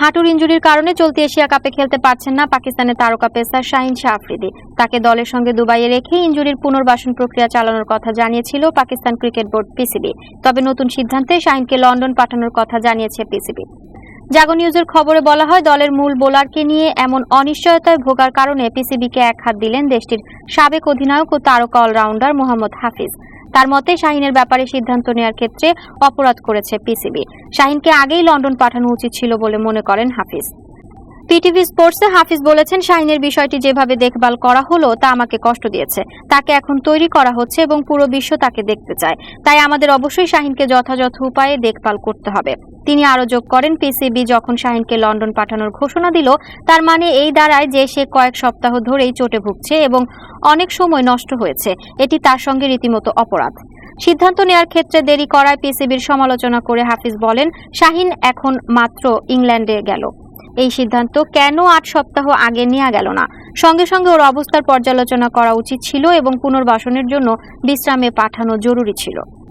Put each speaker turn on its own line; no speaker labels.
হাঁটুর ইনজুরির কারণে চলতি এশিয়া কাপে খেলতে পারছেন না পাকিস্তানের তারকা পেসার শাহিন শাহ আফ্রিদি। তাকে দলের সঙ্গে দুবাইয়ে রেখে ইনজুরির পুনর্বাসন প্রক্রিয়া চালানোর কথা জানিয়েছিল পাকিস্তান ক্রিকেট বোর্ড পিসিবি। তবে নতুন সিদ্ধান্তে শাহিনকে লন্ডন পাঠানোর কথা জানিয়েছে পিসিবি। জাগো নিউজের খবরে বলা হয়, দলের মূল বোলারকে নিয়ে এমন অনিশ্চয়তায় ভোগার কারণে পিসিবিকে এক হাত দিলেন দেশটির সাবেক অধিনায়ক ও তারকা অলরাউন্ডার মোহাম্মদ হাফিজ। তার মতে শাহিনের ব্যাপারে সিদ্ধান্ত নেওয়ার ক্ষেত্রে অপরাধ করেছে পিসিবি। শাহিনকে আগেই লন্ডন পাঠানো উচিত ছিল বলে মনে করেন হাফিজ। পিটিভি স্পোর্টসে হাফিজ বলেছেন, শাহিনের বিষয়টি যেভাবে দেখভাল করা হলো, তা আমাকে কষ্ট দিয়েছে। তাকে এখন তৈরি করা হচ্ছে এবং পুরো বিশ্ব তাকে দেখতে চায়। তাই আমাদের অবশ্যই শাহিনকে যথাযথ উপায়ে দেখভাল করতে হবে। তিনি আরও যোগ করেন, পিসিবি যখন শাহিনকে লন্ডন পাঠানোর ঘোষণা দিল, তার মানে এই দাঁড়ায় যে সে কয়েক সপ্তাহ ধরেই চোটে ভুগছে এবং অনেক সময় নষ্ট হয়েছে, এটি তার সঙ্গে রীতিমতো অপরাধ। সিদ্ধান্ত নেয়ার ক্ষেত্রে দেরি করায় পিসিবির সমালোচনা করে হাফিজ বলেন, শাহিন এখন মাত্র ইংল্যান্ডে গেল। এই সিদ্ধান্ত কেন আট সপ্তাহ আগে নেওয়া গেল না? সঙ্গে সঙ্গে ওর অবস্থার পর্যালোচনা করা উচিত ছিল এবং পুনর্বাসনের জন্য বিশ্রামে পাঠানো জরুরি ছিল।